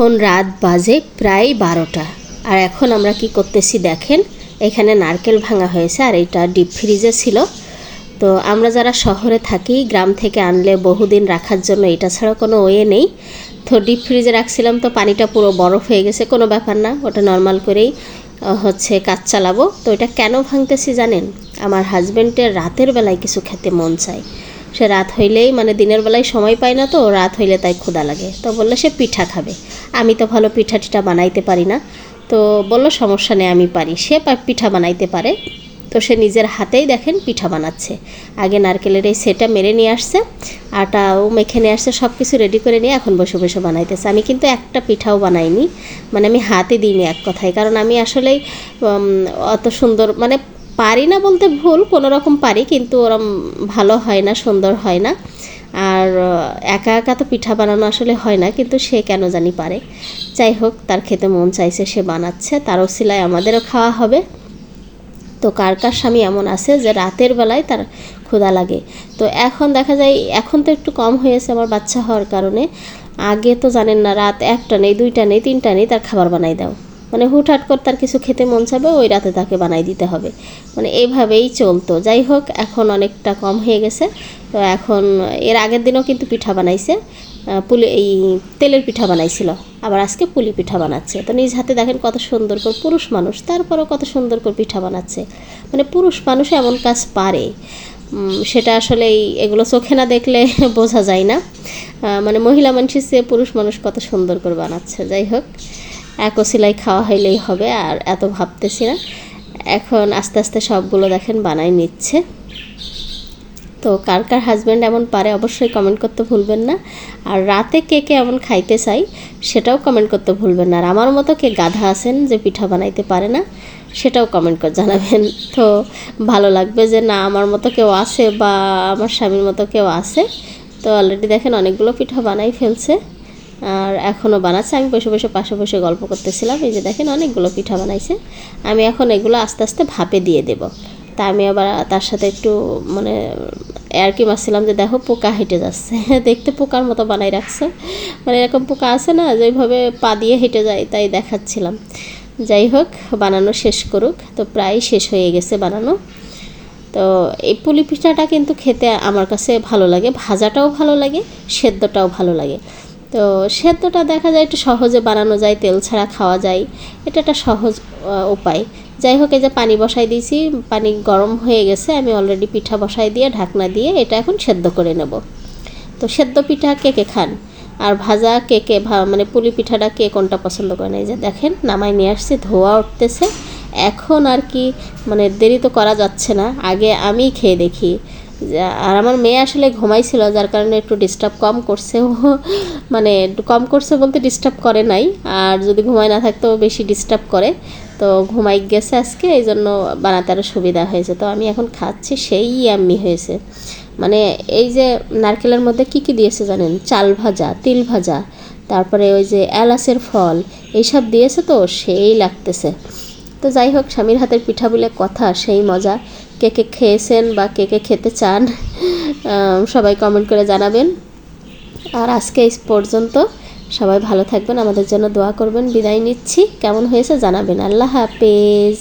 এখন রাত বাজে প্রায় বারোটা। আর এখন আমরা কি করতেছি দেখেন, এখানে নারকেল ভাঙা হয়েছে আর এটা ডিপ ফ্রিজে ছিল। তো আমরা যারা শহরে থাকি, গ্রাম থেকে আনলে বহুদিন রাখার জন্য এটা ছাড়া কোনো ওয়ে নেই। তো ডিপ ফ্রিজে রাখছিলাম তো পানিটা পুরো বরফ হয়ে গেছে, কোনো ব্যাপার না, ওটা নর্মাল করেই হচ্ছে কাজ চালাবো। তো এটা কেন ভাঙতেছি জানেন? আমার হাজব্যান্ডের রাতের বেলায় কিছু খেতে মন চায়। সে রাত হইলেই মানে দিনের বেলায় সময় পায় না তো, রাত হইলে তাই ক্ষুধা লাগে। তো বলল সে পিঠা খাবে। আমি তো ভালো পিঠা টিঠা বানাইতে পারি না। তো বলল সমস্যা নেই, আমি পারি। সে পিঠা বানাইতে পারে। তো সে নিজের হাতেই দেখেন পিঠা বানাচ্ছে। আগে নারকেলের এই সেটা মেরে নিয়ে আসছে, আটাও মেখে নিয়ে আসছে সব কিছু রেডি করে নিয়ে এখন বসে বসে বানাইতেছে। আমি কিন্তু একটা পিঠাও বানাইনি। মানে আমি হাতে দিইনি এক কথায়। কারণ আমি আসলেই অত সুন্দর মানে পারি না বলতে ভুল কোনো রকম পারি কিন্তু ওরম ভালো হয় না, সুন্দর হয় না। আর একা একা তো পিঠা বানানো আসলে হয় না, কিন্তু সে কেন জানি পারে। যাই হোক, তার খেতে মন চাইছে, সে বানাচ্ছে, তারও সিলাই আমাদেরও খাওয়া হবে। তো কার কার স্বামী এমন আছে যে রাতের বেলায় তার ক্ষুধা লাগে? তো এখন দেখা যায়, এখন তো একটু কম হয়েছে আমার বাচ্চা হওয়ার কারণে। আগে তো জানেন না, রাত একটা নেই, দুইটা নেই, তিনটা নেই, তার খাবার বানাই দাও। মানে হুটহাট করে তার কিছু খেতে মন চাবে ওই রাতে তাকে বানাই দিতে হবে। মানে এইভাবেই চলতো। যাই হোক, এখন অনেকটা কম হয়ে গেছে। তো এখন এর আগের দিনও কিন্তু পিঠা বানাইছে। পুলি, এই তেলের পিঠা বানাইছিল। আবার আজকে পুলি পিঠা বানাচ্ছে। তো নিজ হাতে দেখেন কত সুন্দর করে পুরুষ মানুষ, তারপরেও কত সুন্দর করে পিঠা বানাচ্ছে। মানে পুরুষ মানুষ এমন কাজ পারে। সেটা আসলে এই- এগুলো চোখে না দেখলে বোঝা যায় না। মানে মহিলা মানুষের চেয়ে পুরুষ মানুষ কত সুন্দর করে বানাচ্ছে। যাই হোক। এক সেলাই খাওয়া হইলেই হবে, আর এত ভাবতেছি না। এখন আস্তে আস্তে সবগুলো দেখেন বানাই নিচ্ছে। তো কার কার হাজব্যান্ড এমন পারে অবশ্যই কমেন্ট করতে ভুলবেন না। আর রাতে কে কে এমন খাইতে চাই সেটাও কমেন্ট করতে ভুলবেন না। আর আমার মতো কে গাধা আছেন যে পিঠা বানাইতে পারে না, সেটাও কমেন্ট করে জানাবেন। তো ভালো লাগবে যে না, আমার মতো কেউ আছে বা আমার স্বামীর মতো কেউ আছে তো অলরেডি দেখেন অনেকগুলো পিঠা বানাই ফেলছে। আর এখনও বানাচ্ছে। আমি বসে বসে পাশে বসে গল্প করতেছিলাম। এই যে দেখেন অনেকগুলো পিঠা বানাইছে। আমি এখন এগুলো আস্তে আস্তে ভাপে দিয়ে দেব। তা আমি আবার তার সাথে একটু মানে আর কি মারছিলাম যে দেখো পোকা হেঁটে যাচ্ছে। দেখতে পোকার মতো বানাই রাখছে। মানে এরকম পোকা আছে না, যেভাবে পা দিয়ে হেঁটে যায় তাই দেখাচ্ছিলাম। যাই হোক, বানানো শেষ করুক। তো প্রায় শেষ হয়ে গেছে বানানো। তো এই পুলি পিঠাটা কিন্তু খেতে আমার কাছে ভালো লাগে। ভাজাটাও ভালো লাগে, সেদ্ধটাও ভালো লাগে। তো সেদ্ধটা দেখা যায় একটু সহজে বানানো যায়, তেল ছাড়া খাওয়া যায়। এটা একটা সহজ উপায়। যাই হোক, এই যে পানি বসাই দিয়েছি, পানি গরম হয়ে গেছে, আমি অলরেডি পিঠা বসাই দিয়ে, ঢাকনা দিয়ে এটা এখন সেদ্ধ করে নেব। তো সেদ্ধ পিঠা কে কে খান? আর ভাজা কে কে মানে পুলি পিঠাটা কে কোনটা পছন্দ করে না এই যে দেখেন নামাই নিয়ে আসছি, ধোয়া উঠতেছে। এখন আর কি মানে দেরি তো করা যাচ্ছে না। আগে আমি খেয়ে দেখি। আর আমার মেয়ে আসলে ঘুমাইছিল, যার কারণে একটু ডিস্টার্ব কম করছে মানে কম করছে বলতে ডিস্টার্ব করে নাই। আর যদি ঘুমায় না থাকতো বেশি ডিস্টার্ব করে। তো ঘুমাই গেছে আজকে, এই জন্য বানাতে আরও সুবিধা হয়েছে। তো আমি এখন খাচ্ছি, সেই ইয়াম্মি হয়েছে। মানে এই যে নারকেলের মধ্যে কি কি দিয়েছে জানেন? চাল ভাজা, তিল ভাজা, তারপরে ওই যে এলাচের ফল, এইসব দিয়েছে তো, সেই লাগতেছে। তো যাই হোক, স্বামীর হাতের পিঠা বলে কথা, সেই মজা। কে কে খেয়েছেন বা কে কে খেতে চান সবাই কমেন্ট করে জানাবেন। আর আজকে এই পর্যন্ত সবাই ভালো থাকবেন, আমাদের জন্য দোয়া করবেন। বিদায় নিচ্ছি। কেমন হয়েছে জানাবেন। আল্লাহ হাফেজ।